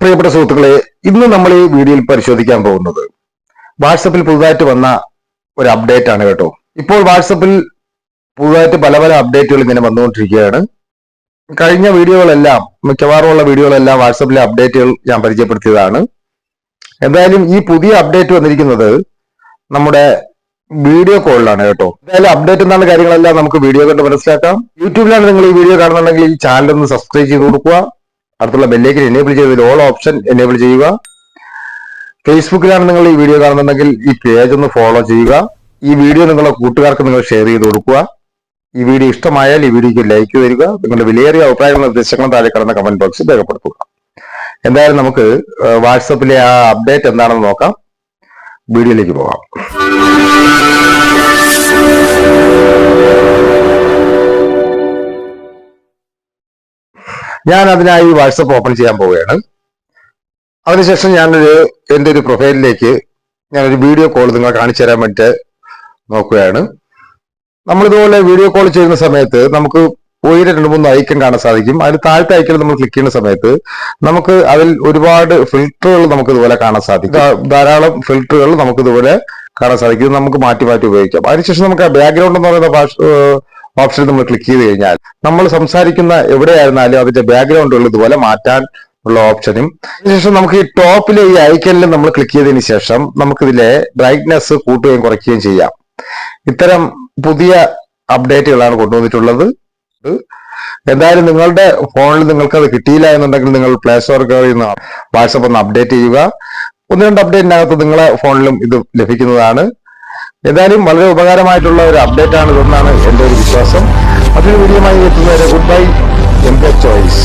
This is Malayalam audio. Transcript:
പ്രിയപ്പെട്ട സുഹൃത്തുക്കളെ ഇന്ന് നമ്മൾ ഈ വീഡിയോയിൽ പരിശോധിക്കാൻ പോകുന്നത് വാട്സപ്പിൽ പുതുതായിട്ട് വന്ന ഒരു അപ്ഡേറ്റ് ആണ് കേട്ടോ. ഇപ്പോൾ വാട്സപ്പിൽ പുതുതായിട്ട് പല പല അപ്ഡേറ്റുകൾ ഇങ്ങനെ വന്നുകൊണ്ടിരിക്കുകയാണ്. കഴിഞ്ഞ വീഡിയോകളെല്ലാം മിക്കവാറും ഉള്ള വീഡിയോകളെല്ലാം വാട്സപ്പിലെ അപ്ഡേറ്റുകൾ ഞാൻ പരിചയപ്പെടുത്തിയതാണ്. എന്തായാലും ഈ പുതിയ അപ്ഡേറ്റ് വന്നിരിക്കുന്നത് നമ്മുടെ വീഡിയോ കോളിലാണ് കേട്ടോ. എന്തായാലും അപ്ഡേറ്റ് എന്നാണ് കാര്യങ്ങളെല്ലാം നമുക്ക് വീഡിയോ കണ്ട് മനസ്സിലാക്കാം. യൂട്യൂബിലാണ് നിങ്ങൾ ഈ വീഡിയോ കാണുന്നുണ്ടെങ്കിൽ ഈ ചാനൽ ഒന്ന് സബ്സ്ക്രൈബ് ചെയ്ത് കൊടുക്കുക. അടുത്തുള്ള ബെല്ലേക്ക് എനേബിൾ ചെയ്തതിൽ ഓൾ ഓപ്ഷൻ എനേബിൾ ചെയ്യുക. ഫേസ്ബുക്കിലാണ് നിങ്ങൾ ഈ വീഡിയോ കാണുന്നുണ്ടെങ്കിൽ ഈ പേജ് ഒന്ന് ഫോളോ ചെയ്യുക. ഈ വീഡിയോ നിങ്ങളുടെ കൂട്ടുകാർക്ക് നിങ്ങൾ ഷെയർ ചെയ്ത് കൊടുക്കുക. ഈ വീഡിയോ ഇഷ്ടമായാൽ ഈ വീഡിയോക്ക് ലൈക്ക് തരിക. നിങ്ങളുടെ വിലയേറിയ അഭിപ്രായങ്ങളും നിർദ്ദേശങ്ങളും താഴെ കിടന്ന കമന്റ് ബോക്സിൽ രേഖപ്പെടുത്തുക. എന്തായാലും നമുക്ക് വാട്സപ്പിലെ ആ അപ്ഡേറ്റ് എന്താണെന്ന് നോക്കാം. വീഡിയോയിലേക്ക് പോകാം. ഞാൻ അതിനായി വാട്സപ്പ് ഓപ്പൺ ചെയ്യാൻ പോവുകയാണ്. അതിനുശേഷം ഞാനൊരു എന്റെ ഒരു പ്രൊഫൈലിലേക്ക് ഞാനൊരു വീഡിയോ കോൾ നിങ്ങൾ കാണിച്ചു തരാൻ വേണ്ടി നോക്കുകയാണ്. നമ്മളിതുപോലെ വീഡിയോ കോൾ ചെയ്യുന്ന സമയത്ത് നമുക്ക് ഉയരെ രണ്ട് മൂന്ന് ഐക്കൺ കാണാൻ സാധിക്കും. അതിന് താഴത്തെ ഐക്കൺ നമ്മൾ ക്ലിക്ക് ചെയ്യുന്ന സമയത്ത് നമുക്ക് അതിൽ ഒരുപാട് ഫിൽറ്ററുകൾ നമുക്ക് ഇതുപോലെ കാണാൻ സാധിക്കും. ധാരാളം ഫിൽറ്ററുകൾ നമുക്ക് ഇതുപോലെ കാണാൻ സാധിക്കും. നമുക്ക് മാറ്റി മാറ്റി ഉപയോഗിക്കാം. അതിനുശേഷം നമുക്ക് ബാക്ക്ഗ്രൗണ്ട് എന്ന് പറയുന്ന ഭാഷ ഓപ്ഷൻ നമ്മൾ ക്ലിക്ക് ചെയ്ത് കഴിഞ്ഞാൽ നമ്മൾ സംസാരിക്കുന്ന എവിടെയായിരുന്നാലും അതിന്റെ ബാക്ക്ഗ്രൗണ്ട് ഉള്ളതുപോലെ മാറ്റാൻ ഉള്ള ഓപ്ഷനും അതിനുശേഷം നമുക്ക് ഈ ടോപ്പിലെ ഈ ഐക്കനിൽ നമ്മൾ ക്ലിക്ക് ചെയ്തതിന് ശേഷം നമുക്കിതിലെ ബ്രൈറ്റ്നെസ് കൂട്ടുകയും കുറയ്ക്കുകയും ചെയ്യാം. ഇത്തരം പുതിയ അപ്ഡേറ്റുകളാണ് കൊണ്ടുവന്നിട്ടുള്ളത്. എന്തായാലും നിങ്ങളുടെ ഫോണിൽ നിങ്ങൾക്ക് അത് കിട്ടിയില്ല എന്നുണ്ടെങ്കിൽ നിങ്ങൾ പ്ലേ സ്റ്റോർ കയറി വാട്സപ്പ് ഒന്ന് അപ്ഡേറ്റ് ചെയ്യുക. ഒന്ന് രണ്ട് അപ്ഡേറ്റിനകത്ത് നിങ്ങളെ ഫോണിലും ഇത് ലഭിക്കുന്നതാണ്. എന്തായാലും വളരെ ഉപകാരമായിട്ടുള്ള ഒരു അപ്ഡേറ്റ് ആണ് ഇതെന്നാണ് എന്റെ ഒരു വിശ്വാസം. മറ്റൊരു ആയി എത്തുന്നവരെ ഗുഡ് ബൈ. M choice.